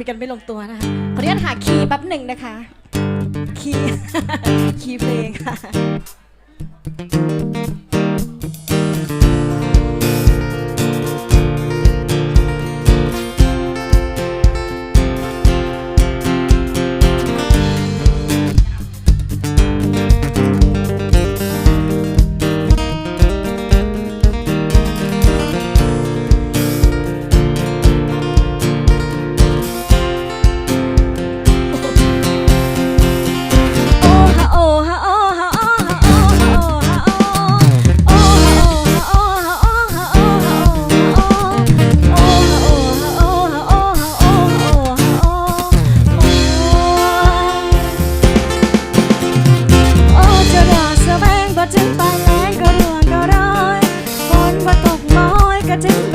ุยกันไม่ลงตัวนะคะขออนุญาตหาคีย์แป๊บหนึ่งนะคะ คีย์ คีย์เพลงค่ะ getting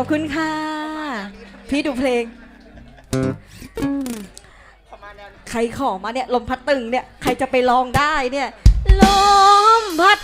อบคุณค่ะ พี่ดูเพลง ใครขอมาเนี่ย ลมพัดตึงเนี่ย ใครจะไปลองได้เนี่ย ลมพัด